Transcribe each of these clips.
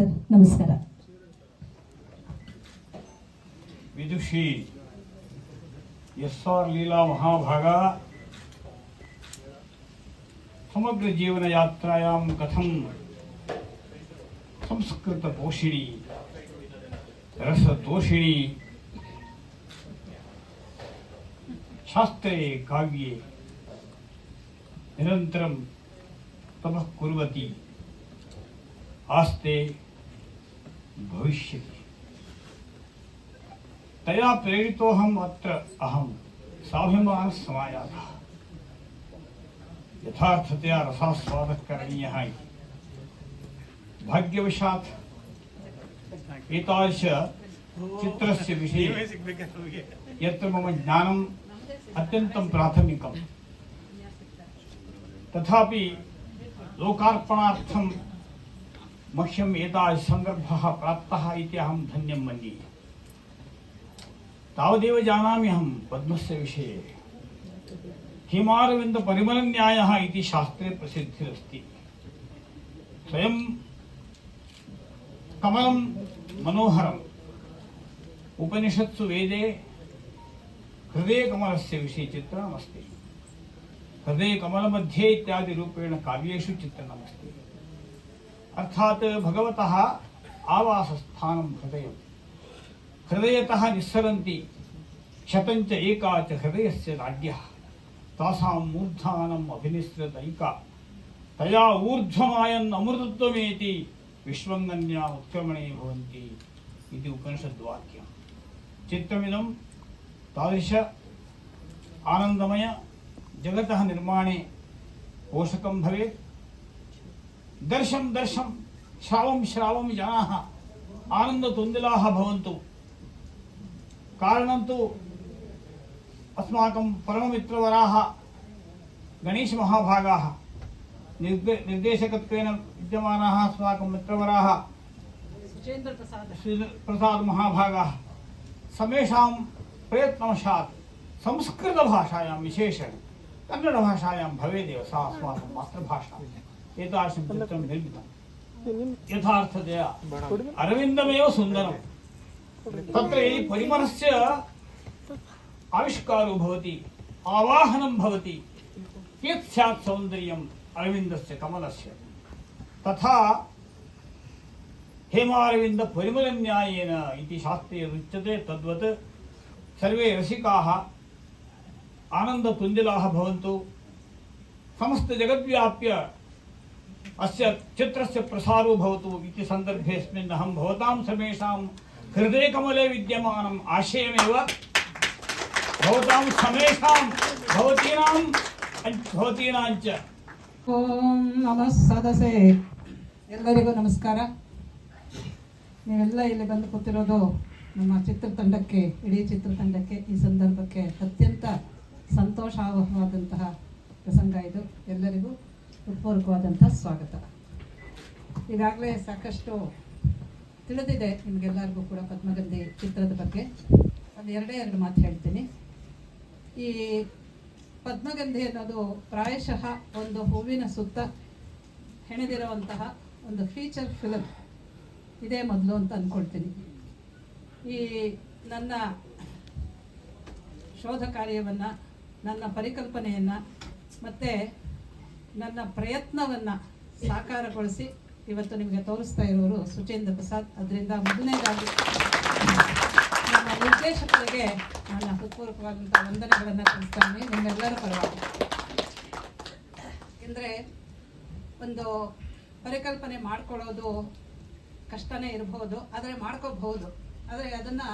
Sir ನಮಸ್ಕಾರ ವಿದುಷಿ S R Leela ಮಹಾಭಾಗ ಸಮಗ್ರ ಜೀವನ ಯಾತ್ರಾಯಾಂ ಕಥಂ ಸಂಸ್ಕೃತ ಪೋಷಿಣಿ ರಸತೋಷಿಣಿ ಶಾಸ್ತ್ರೇ ಕಾವ್ಯೆ ನಿರಂತರಂ ತಪಃ ಕುರ್ವತಿ ಆಸ್ತೆ भविष्य तया प्रेरित तो हम अत्र अहम स्वाभिमान समाया था यथार्थतया रसास्वाद करणीय भाग्यवशात् एतादृश चित्रस्य विषय यत्र मम ज्ञानम् अत्यन्तं प्राथमिकं तथापि लोकार्पणार्थम मह्यम् एतादृशसन्दर्भः प्राप्तः इति अहं धन्यं मन्ये। तावदेव जानामि अहं पद्मस्य विषये। हिमारविन्दपरिमलन्यायः इति शास्त्रे प्रसिद्धिरस्ति। स्वयं कमलं मनोहरम्। उपनिषत्सु वेदे हृदयकमलस्य विषये चित्रणमस्ति। हृदयकमलमध्ये इत्यादिरूपेण काव्येषु चित्रणमस्ति। अर्थात् भगवतः आवासस्थानं हृदयम् हृदयतः निस्सरन्ति शतञ्च एका च हृदयस्य राज्ञः तासां मूर्धानम् अभिनिसृतैका तया ऊर्ध्वमायन् अमृतत्वमेति विश्वङ्गन्या उत्क्रमणे भवन्ति इति उपनिषद्वाक्यं चित्रमिदं तादृश आनन्दमय जगतः निर्माणे पोषकं भवेत् दर्शं दर्शं। श्रावं श्रावं जनाः आनन्दतुन्दिलाः भवन्तु। कारणं तु अस्माकं परममित्रवराः गणेशमहाभागाः निर्दे निर्देशकत्वेन विद्यमानाः अस्माकं मित्रवराः सुचेन्द्र प्रसाद प्रसादमहाभागाः समेषां प्रयत्नवशात् संस्कृतभाषायां विशेषेण कन्नडभाषायां भवेदेव सा अस्माकं मातृभाषा। ఏతాశబ్దం నిర్మితం యథార్థతయా అరవిందమేవ సుందరం తత్ర ఈ పరిమళస్య ఆవిష్కారో భవతి ఆవాహనం భవతి యత్ స్యాత్ సౌందర్యం అరవిందస్య కమలస్య తథా हेमारविंद परिमलन्यायेन इति शास्त्रे उच्यते तद्वत् सर्वे रसिकाः आनन्दतुञ्जलाः भवन्तु समस्तजगद्व्याप्य अस्य चित्रस्य प्रसारो भवतु इति सन्दर्भेऽस्मिन् अहं भवतां समेषां हृदयकमले विद्यमानम् आशयमेव भवतां समेषां भवतीनां भवतीनाञ्च ಓಂ ನಮಃ ಸದಸೆ ಎಲ್ಲರಿಗೂ ನಮಸ್ಕಾರ ನೀವೆಲ್ಲ ಇಲ್ಲಿ ಬಂದು ಕೂತಿರೋದು ನಮ್ಮ ಚಿತ್ರತಂಡಕ್ಕೆ ಇಡೀ ಚಿತ್ರತಂಡಕ್ಕೆ ಈ ಸಂದರ್ಭಕ್ಕೆ ಅತ್ಯಂತ ಸಂತೋಷವಾದಂತಹ ಪ್ರಸಂಗ ಇದು ಎಲ್ಲರಿಗೂ ಹೃತ್ಪೂರ್ವಕವಾದಂತಹ ಸ್ವಾಗತ. ಈಗಾಗಲೇ ಸಾಕಷ್ಟು ತಿಳಿದಿದೆ ನಿಮಗೆಲ್ಲರಿಗೂ ಕೂಡ ಪದ್ಮಗಂಧಿ ಚಿತ್ರದ ಬಗ್ಗೆ. ಒಂದು ಎರಡೇ ಎರಡು ಮಾತು ಹೇಳ್ತೀನಿ. ಈ ಪದ್ಮಗಂಧಿ ಅನ್ನೋದು ಪ್ರಾಯಶಃ ಒಂದು ಹೂವಿನ ಸುತ್ತ ಹೆಣೆದಿರುವಂತಹ ಒಂದು ಫೀಚರ್ ಫಿಲಮ್ ಇದೇ ಮೊದಲು ಅಂತ ಅಂದ್ಕೊಳ್ತೀನಿ ಈ ನನ್ನ ಶೋಧ ಕಾರ್ಯವನ್ನು, ನನ್ನ ಪರಿಕಲ್ಪನೆಯನ್ನು ಮತ್ತು ನನ್ನ ಪ್ರಯತ್ನವನ್ನು ಸಾಕಾರಗೊಳಿಸಿ ಇವತ್ತು ನಿಮಗೆ ತೋರಿಸ್ತಾ ಇರೋರು ಸುಚೇಂದ್ರ ಪ್ರಸಾದ್. ಅದರಿಂದ ಮೊದಲನೇದಾಗಿ ನಮ್ಮ ನಿರ್ದೇಶಕರಿಗೆ ನನ್ನ ಹೃತ್ಪೂರ್ವಕವಾದಂಥ ವಂದನೆಗಳನ್ನು ತಿಳಿಸ್ತಾನೆ ನಿಮ್ಮೆಲ್ಲರೂ ಪರವಾಗಿ. ಅಂದರೆ ಒಂದು ಪರಿಕಲ್ಪನೆ ಮಾಡ್ಕೊಳ್ಳೋದು ಕಷ್ಟನೇ ಇರಬಹುದು ಆದರೆ ಮಾಡ್ಕೋಬಹುದು. ಆದರೆ ಅದನ್ನು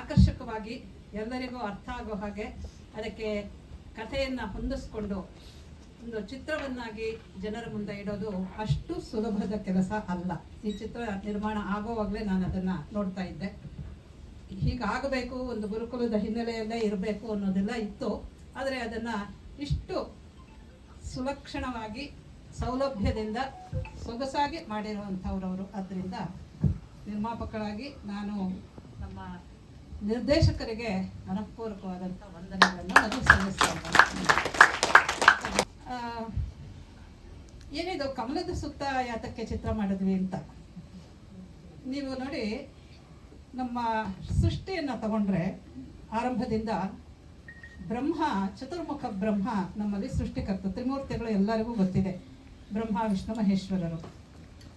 ಆಕರ್ಷಕವಾಗಿ ಎಲ್ಲರಿಗೂ ಅರ್ಥ ಆಗೋ ಹಾಗೆ ಅದಕ್ಕೆ ಕಥೆಯನ್ನು ಹೊಂದಿಸ್ಕೊಂಡು ಒಂದು ಚಿತ್ರವನ್ನಾಗಿ ಜನರ ಮುಂದೆ ಇಡೋದು ಅಷ್ಟು ಸುಲಭದ ಕೆಲಸ ಅಲ್ಲ. ಈ ಚಿತ್ರ ನಿರ್ಮಾಣ ಆಗೋವಾಗಲೇ ನಾನು ಅದನ್ನು ನೋಡ್ತಾ ಇದ್ದೆ. ಹೀಗಾಗಬೇಕು, ಒಂದು ಗುರುಕುಲದ ಹಿನ್ನೆಲೆಯಲ್ಲೇ ಇರಬೇಕು ಅನ್ನೋದೆಲ್ಲ ಇತ್ತು. ಆದರೆ ಅದನ್ನು ಇಷ್ಟು ಸುಲಕ್ಷಣವಾಗಿ, ಸೌಲಭ್ಯದಿಂದ, ಸೊಗಸಾಗಿ ಮಾಡಿರುವಂಥವ್ರವರು. ಆದ್ದರಿಂದ ನಿರ್ಮಾಪಕರಾಗಿ ನಾನು ನಮ್ಮ ನಿರ್ದೇಶಕರಿಗೆ ಮನಃಪೂರ್ವಕವಾದಂಥ ವಂದನೆಗಳನ್ನು ಏನಿದು ಕಮಲದ ಸುತ್ತ ಯಾತಕ್ಕೆ ಚಿತ್ರ ಮಾಡಿದ್ವಿ ಅಂತ. ನೀವು ನೋಡಿ, ನಮ್ಮ ಸೃಷ್ಟಿಯನ್ನು ತಗೊಂಡ್ರೆ ಆರಂಭದಿಂದ ಬ್ರಹ್ಮ, ಚತುರ್ಮುಖ ಬ್ರಹ್ಮ ನಮ್ಮಲ್ಲಿ ಸೃಷ್ಟಿಕರ್ತ. ತ್ರಿಮೂರ್ತಿಗಳು ಎಲ್ಲರಿಗೂ ಗೊತ್ತಿದೆ, ಬ್ರಹ್ಮ, ವಿಷ್ಣು, ಮಹೇಶ್ವರರು.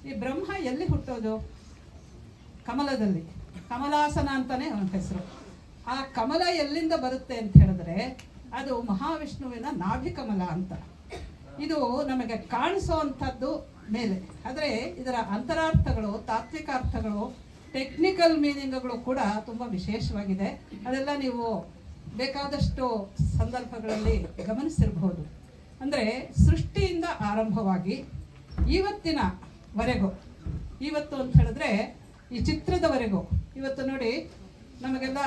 ಈ ಬ್ರಹ್ಮ ಎಲ್ಲಿ ಹುಟ್ಟೋದು? ಕಮಲದಲ್ಲಿ. ಕಮಲಾಸನ ಅಂತಾನೆ ಅವನ ಹೆಸರು. ಆ ಕಮಲ ಎಲ್ಲಿಂದ ಬರುತ್ತೆ ಅಂತ ಹೇಳಿದ್ರೆ, ಅದು ಮಹಾವಿಷ್ಣುವಿನ ನಾಭಿ ಕಮಲ ಅಂತ. ಇದು ನಮಗೆ ಕಾಣಿಸುವಂಥದ್ದು ಮೇಲೆ. ಆದರೆ ಇದರ ಅಂತರಾರ್ಥಗಳು ತಾತ್ವಿಕ ಅರ್ಥಗಳು ಟೆಕ್ನಿಕಲ್ ಮೀನಿಂಗ್ಗಳು ಕೂಡ ತುಂಬ ವಿಶೇಷವಾಗಿದೆ. ಅದೆಲ್ಲ ನೀವು ಬೇಕಾದಷ್ಟು ಸಂದರ್ಭಗಳಲ್ಲಿ ಗಮನಿಸಿರಬಹುದು ಅಂದರೆ ಸೃಷ್ಟಿಯಿಂದ ಆರಂಭವಾಗಿ ಇವತ್ತಿನವರೆಗೂ ಇವತ್ತು ಅಂತ ಹೇಳಿದ್ರೆ ಈ ಚಿತ್ರದವರೆಗೂ, ಇವತ್ತು ನೋಡಿ ನಮಗೆಲ್ಲ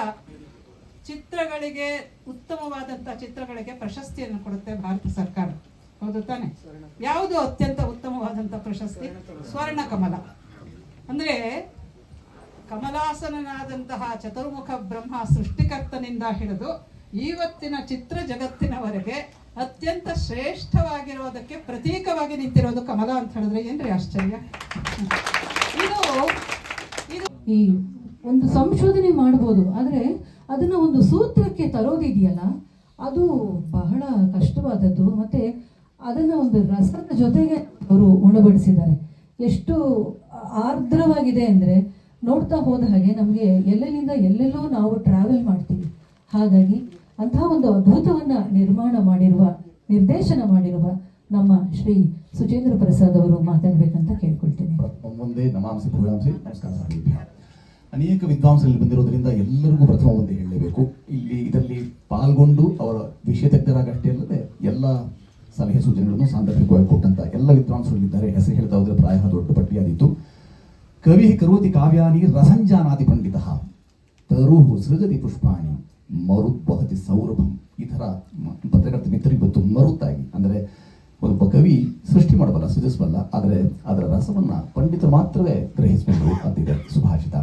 ಚಿತ್ರಗಳಿಗೆ ಉತ್ತಮವಾದಂಥ ಚಿತ್ರಗಳಿಗೆ ಪ್ರಶಸ್ತಿಯನ್ನು ಕೊಡುತ್ತೆ ಭಾರತ ಸರ್ಕಾರ. ಹೌದು ತಾನೆ. ಯಾವುದು ಅತ್ಯಂತ ಉತ್ತಮವಾದಂಥ ಪ್ರಶಸ್ತಿ? ಸ್ವರ್ಣ ಕಮಲ. ಅಂದ್ರೆ ಕಮಲಾಸನನಾದಂತಹ ಚತುರ್ಮುಖ ಬ್ರಹ್ಮ ಸೃಷ್ಟಿಕರ್ತನಿಂದ ಹಿಡಿದು ಇವತ್ತಿನ ಚಿತ್ರ ಜಗತ್ತಿನವರೆಗೆ ಅತ್ಯಂತ ಶ್ರೇಷ್ಠವಾಗಿರೋದಕ್ಕೆ ಪ್ರತೀಕವಾಗಿ ನಿಂತಿರೋದು ಕಮಲ ಅಂತ ಹೇಳಿದ್ರೆ ಏನ್ರಿ ಆಶ್ಚರ್ಯ? ಇದು ಇದು ಈ ಒಂದು ಸಂಶೋಧನೆ ಮಾಡ್ಬೋದು. ಆದರೆ ಅದನ್ನ ಒಂದು ಸೂತ್ರಕ್ಕೆ ತರೋದಿದೆಯಲ್ಲ, ಅದು ಬಹಳ ಕಷ್ಟವಾದದ್ದು. ಮತ್ತೆ ಅದನ್ನ ಒಂದು ರಸದ ಜೊತೆಗೆ ಅವರು ಉಣಬಡಿಸಿದ್ದಾರೆ. ಎಷ್ಟು ಆರ್ದ್ರವಾಗಿದೆ ಅಂದರೆ ನೋಡ್ತಾ ಹೋದ ಹಾಗೆ ನಮಗೆ ಎಲ್ಲೆಲ್ಲಿಂದ ಎಲ್ಲೆಲ್ಲೋ ನಾವು ಟ್ರಾವೆಲ್ ಮಾಡ್ತೀವಿ. ಹಾಗಾಗಿ ಅಂತಹ ಒಂದು ಅದ್ಭುತವನ್ನು ನಿರ್ಮಾಣ ಮಾಡಿರುವ, ನಿರ್ದೇಶನ ಮಾಡಿರುವ ನಮ್ಮ ಶ್ರೀ ಸುಜೇಂದ್ರ ಪ್ರಸಾದ್ ಅವರು ಮಾತಾಡಬೇಕಂತ ಕೇಳ್ಕೊಳ್ತೀನಿ. ಮುಂದೆ ನಮಾಂಸಿ ನಮಸ್ಕಾರ ಅನೇಕ ವಿದ್ವಾಂಸರಲ್ಲಿ ಬಂದಿರೋದ್ರಿಂದ ಎಲ್ಲರಿಗೂ ಪ್ರಥಮ ಒಂದು ಹೇಳಲೇಬೇಕು. ಇಲ್ಲಿ ಇದರಲ್ಲಿ ಪಾಲ್ಗೊಂಡು ಅವರ ವಿಷಯ ತಜ್ಞರಾಗಷ್ಟೇ ಅಲ್ಲದೆ ಎಲ್ಲ ಸಲಹೆ ಸೂಚನೆಗಳನ್ನು ಸಾಂದರ್ಭಿಕವಾಗಿ ಕೊಟ್ಟಂತ ಎಲ್ಲ ವಿದ್ವಾಂಸರುಗಳಿದ್ದಾರೆ. ಹೆಸರು ಹೇಳ್ತಾ ಹೋದ್ರೆ ಪ್ರಾಯ ದೊಡ್ಡ ಪಟ್ಟಿಯಾದಿತ್ತು ಕವಿ ಕರೋತಿ ಕಾವ್ಯಾನಿ ರಸಂಜಾನಾತಿ ಪಂಡಿತ. ತರುಹು ಸೃಜತಿ ಪುಷ್ಪಾಣಿ ಮರುತ್ ವಹತಿ ಸೌರಭಂ. ಈ ಥರ ಪತ್ರಕರ್ತ ಮಿತ್ರರಿಗೆ ಇವತ್ತು ಮರುತ್ತಾಗಿ ಅಂದರೆ ಒಬ್ಬ ಕವಿ ಸೃಷ್ಟಿ ಮಾಡಬಲ್ಲ, ಸೃಜಿಸಬಲ್ಲ, ಆದರೆ ಅದರ ರಸವನ್ನ ಪಂಡಿತ ಮಾತ್ರವೇ ಗ್ರಹಿಸಬೇಕು ಅಂತಿದೆ ಸುಭಾಷಿತ.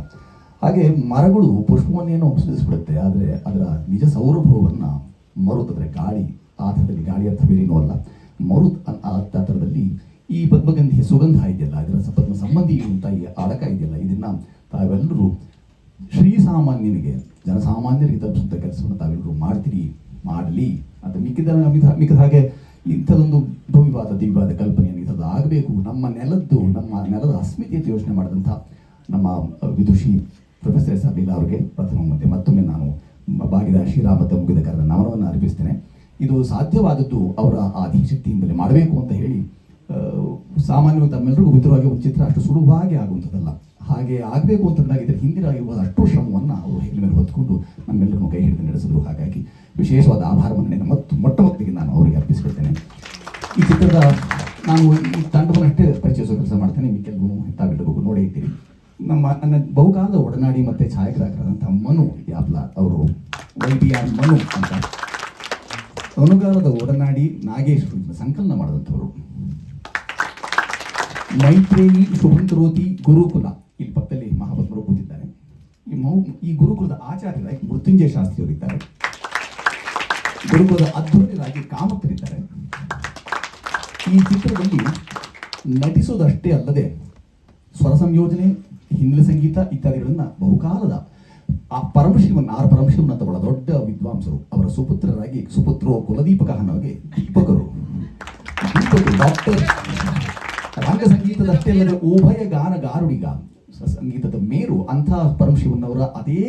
ಹಾಗೆ ಮರಗಳು ಪುಷ್ಪವನ್ನೇನೋ ಸೃಜಿಸ್ಬಿಡುತ್ತೆ, ಆದರೆ ಅದರ ನಿಜ ಸೌರಭವನ್ನು ಮರುತ್ ಅಂದರೆ ಗಾಳಿ ಆ ಗಾಳಿ ಅರ್ಥ ಬೇರೇನೂ ಅಲ್ಲ. ಮರುತ್ ಆ ಈ ಪದ್ಮಗಂಧಿಯ ಸುಗಂಧ ಇದೆಯಲ್ಲ, ಇದರ ಪದ್ಮ ಸಂಬಂಧಿ ಅಂತ ಈ ಅಡಕ ಇದೆಯಲ್ಲ, ಇದನ್ನ ತಾವೆಲ್ಲರೂ ಶ್ರೀಸಾಮಾನ್ಯನಿಗೆ ಜನಸಾಮಾನ್ಯರಿಗೆ ತಲುಪಿಸುವಂಥ ಕೆಲಸವನ್ನು ತಾವೆಲ್ಲರೂ ಮಾಡ್ತೀರಿ, ಮಾಡಲಿ ಅಂತ ಮಿಕ್ಕಿದ, ಮಿಕ್ಕಿದ- ಹಾಗೆ ಇಂಥದೊಂದು ಭವಿವಾದ ದಿವ್ಯವಾದ ಕಲ್ಪನೆಯನ್ನು ಇಂಥದ್ದು ಆಗಬೇಕು. ನಮ್ಮ ನೆಲದ್ದು, ನಮ್ಮ ನೆಲದ ಅಸ್ಮಿತೆಯನ್ನು ಯೋಚನೆ ಮಾಡಿದಂಥ ನಮ್ಮ ವಿದುಷಿ ಪ್ರೊಫೆಸರ್ ಎಸ್ ಅಬಿಲ್ ಅವರಿಗೆ ಪ್ರಥಮ ಮತ್ತೆ ಮತ್ತೊಮ್ಮೆ ನಾನು ಬಾಗಿದ ಶ್ರೀರಾಮದ ಮುಗಿದ ಕಾರಣ ನಮನವನ್ನು ಅರ್ಪಿಸ್ತೇನೆ. ಇದು ಸಾಧ್ಯವಾದದ್ದು ಅವರ ಆ ಅಧಿಶಕ್ತಿಯಿಂದಲೇ ಮಾಡಬೇಕು ಅಂತ ಹೇಳಿ ಸಾಮಾನ್ಯವಾಗಿ ತಮ್ಮೆಲ್ಲರಿಗೂ ಗೊತ್ತಿರುವಾಗೆ ಒಂದು ಚಿತ್ರ ಅಷ್ಟು ಸುಲಭವಾಗಿ ಆಗುವಂಥದ್ದಲ್ಲ. ಹಾಗೆ ಆಗಬೇಕು ಅಂತಂದಾಗ ಇದರ ಹಿಂದಿರಾಗಿರುವ ಅಷ್ಟು ಶ್ರಮವನ್ನು ಅವರು ಹೆಗಲ ಮೇಲೆ ಹೊತ್ಕೊಂಡು ನಮ್ಮೆಲ್ಲರನ್ನು ಕೈ ಹಿಡಿದು ನಡೆಸಿದ್ರು. ಹಾಗಾಗಿ ವಿಶೇಷವಾದ ಆಭಾರವನ್ನು ಮತ್ತು ಮೊಟ್ಟ ಮೊದಲಿಗೆ ನಾನು ಅವರಿಗೆ ಅರ್ಪಿಸಿಕೊಳ್ತೇನೆ. ಈ ಚಿತ್ರದ ನಾನು ಈ ತಂಡವನ್ನು ಅಷ್ಟೇ ಪರಿಚಯಿಸೋ ಕೆಲಸ ಮಾಡ್ತೇನೆ. ಮಿಕ್ಕೆಲ್ಗೂ ತಾವೆಲ್ಲರಿಗೂ ನೋಡೇ ನಮ್ಮ ನನ್ನ ಬಹುಕಾಲದ ಒಡನಾಡಿ ಮತ್ತು ಛಾಯಾಗ್ರಾಹಕರಾದಂಥ ಮನು ಯಾಬ್ಲಾ ಅವರು ವೈ ಬಿ ಆರ್ ಮನು ಅಂತ ಅನುಗಾರದ ಒಡನಾಡಿ ನಾಗೇಶ್ ಸಂಕಲನ ಮಾಡಿದಂಥವರು. ಮೈತ್ರೇಯಿ ಶುಭಂಕರೋತಿ ಗುರುಕುಲ. ಇಲ್ಲಿ ಪಕ್ಕದಲ್ಲಿ ಮಹಾಪತ್ಮರು ಕೂತಿದ್ದಾರೆ. ಈ ಮೌ, ಈ ಗುರುಕುಲದ ಆಚಾರ್ಯರಾಗಿ ಮೃತ್ಯುಂಜಯ ಶಾಸ್ತ್ರಿಯವರಿದ್ದಾರೆ. ಗುರುಕುಲದ ಅದ್ಭುತರಾಗಿ ಕಾಮಕರಿದ್ದಾರೆ ಈ ಚಿತ್ರದಲ್ಲಿ ನಟಿಸೋದಷ್ಟೇ ಅಲ್ಲದೆ ಸ್ವರ ಸಂಯೋಜನೆ ಹಿನ್ನೆಲೆ ಸಂಗೀತ ಇತ್ಯಾದಿಗಳನ್ನು ಬಹುಕಾಲದ ಆ ಪರಮಶಿವನ್ ಆರ್ ಪರಮಶಿವನ್ ಅಂತ ಬಹಳ ದೊಡ್ಡ ವಿದ್ವಾಂಸರು. ಅವರ ಸುಪುತ್ರರಾಗಿ ಸುಪುತ್ರ ಕುಲದೀಪಕ ಅನ್ನೋಗೆ ದೀಪಕರು. ರಂಗ ಸಂಗೀತದಷ್ಟೇ ಅಲ್ಲದೆ ಉಭಯ ಗಾನ ಗಾರುಡಿಗ ಸಂಗೀತದ ಮೇರು ಅಂಥ ಪರಮಶಿವನ್ ಅವರ ಅದೇ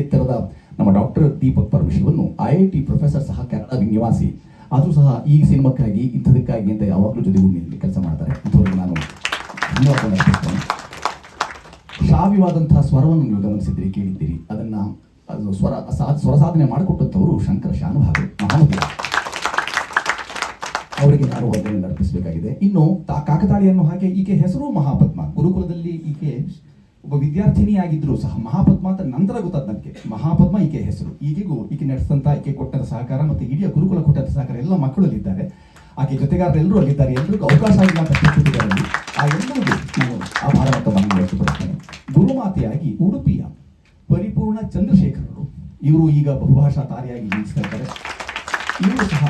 ಎತ್ತರದ ನಮ್ಮ ಡಾಕ್ಟರ್ ದೀಪಕ್ ಪರಮಶಿವನ್ನು ಐ ಐ ಟಿ ಪ್ರೊಫೆಸರ್ ಸಹ ಕನ್ನಡ ನಿವಾಸಿ ಆದರೂ ಸಹ ಈ ಸಿನಿಮಾಕ್ಕಾಗಿ, ಇಂಥದಕ್ಕಾಗಿ ಅಂತ ಯಾವಾಗಲೂ ಜೊತೆಗೂ ಕೆಲಸ ಮಾಡ್ತಾರೆ. ನಾನು ಧನ್ಯವಾದ ಶ್ರಾವ್ಯವಾದಂತಹ ಸ್ವರವನ್ನು ನೀವು ಗಮನಿಸಿದ್ರಿ, ಕೇಳಿದ್ದೀರಿ. ಅದನ್ನ, ಅದು ಸ್ವರ ಸ್ವರ ಸಾಧನೆ ಮಾಡಿಕೊಟ್ಟಂಥವರು ಶಂಕರ ಶಾನುಭಾವಿ, ಮಹಾನುಭಾವ. ಅವರಿಗೆ ನಾನು ವಂದನೆ ಅರ್ಪಿಸಬೇಕಾಗಿದೆ. ಇನ್ನು ತಾ ಕಾಕತಾಳಿಯನ್ನು ಹಾಗೆ ಈಕೆ ಹೆಸರು ಮಹಾಪದ್ಮ. ಗುರುಕುಲದಲ್ಲಿ ಈಕೆ ಒಬ್ಬ ವಿದ್ಯಾರ್ಥಿನಿ ಆಗಿದ್ರು ಸಹ ಮಹಾಪದ್ಮ ಅಂತ ನಂತರ ಗೊತ್ತಾದ ನನಗೆ ಮಹಾಪದ್ಮ ಈಕೆ ಹೆಸರು. ಈಕೆಗೂ ಈಕೆ ನಡೆಸಿದಂತ, ಈಕೆ ಕೊಟ್ಟಂತ ಸಹಕಾರ ಮತ್ತೆ ಇಡೀ ಗುರುಕುಲ ಕೊಟ್ಟಂತ ಸಹಕಾರ ಎಲ್ಲ ಮಕ್ಕಳಲ್ಲಿದ್ದಾರೆ. ಆಕೆ ಜೊತೆಗಾರರೆಲ್ಲರೂ ಅಲ್ಲಿದ್ದಾರೆ. ಎಲ್ಲರಿಗೂ ಅವಕಾಶ ಆಗಿಲ್ಲ ಅಂತ ಆ ಎಲ್ಲರಿಗೂ ಆ ಗುರುಮಾತೆಯಾಗಿ ಉಡುಪಿಯ ಪರಿಪೂರ್ಣ ಚಂದ್ರಶೇಖರರು. ಇವರು ಈಗ ಬಹುಭಾಷಾ ತಾರೆಯಾಗಿ ಜೀವಿಸ್ತಾ ಇವರು ಸಹ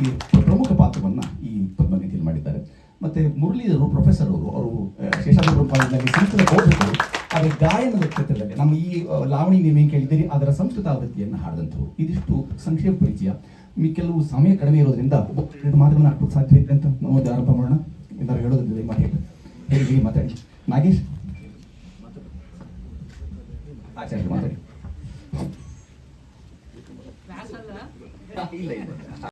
ಈ ಪ್ರಮುಖ ಪಾತ್ರವನ್ನ ಈ ಪದ್ಮನಿಧಿಯಲ್ಲಿ ಮಾಡಿದ್ದಾರೆ. ಮತ್ತೆ ಮುರಳೀಧರು ಪ್ರೊಫೆಸರ್ ಅವರು ಅವರು ಆ, ಶೇಷಾದ್ರಿ ಕಾಲೇಜಿನಲ್ಲಿ ಸಂಸ್ಕೃತ ಬೋಧಕರು ಆದರೆ ಗಾಯನದ ಕ್ಷೇತ್ರದಲ್ಲಿ ನಮ್ಮ ಈ ಲಾವಣಿ ನೀವೇನು ಕೇಳಿದ್ದೀರಿ ಅದರ ಸಂಸ್ಕೃತ ಆವೃತ್ತಿಯನ್ನು ಹಾಡಿದಂಥವು ಇದಿಷ್ಟು ಸಂಕ್ಷೇಪ ಪರಿಚಯ. ಮಿ ಕೆಲವು ಸಮಯ ಕಡಿಮೆ ಇರೋದ್ರಿಂದ ಎರಡು ಮಾತುಗಳನ್ನು ಹಾಕೋಕ್ಕೆ ಸಾಧ್ಯ ಇದೆ ಅಂತ ನಾವು ಆರಂಭ ಮಾಡೋಣ. ಎಲ್ಲರೂ ಹೇಳೋದಿಲ್ಲ ಹೇಳಿ ಮಾತಾಡಿ. ನಾಗೇಶ್? ಆಚಾರ್ಯ ಮಾತಾಡಿ ವ್ಯಾಸಲ್ಲ ಇಲ್ಲ ಇಲ್ಲ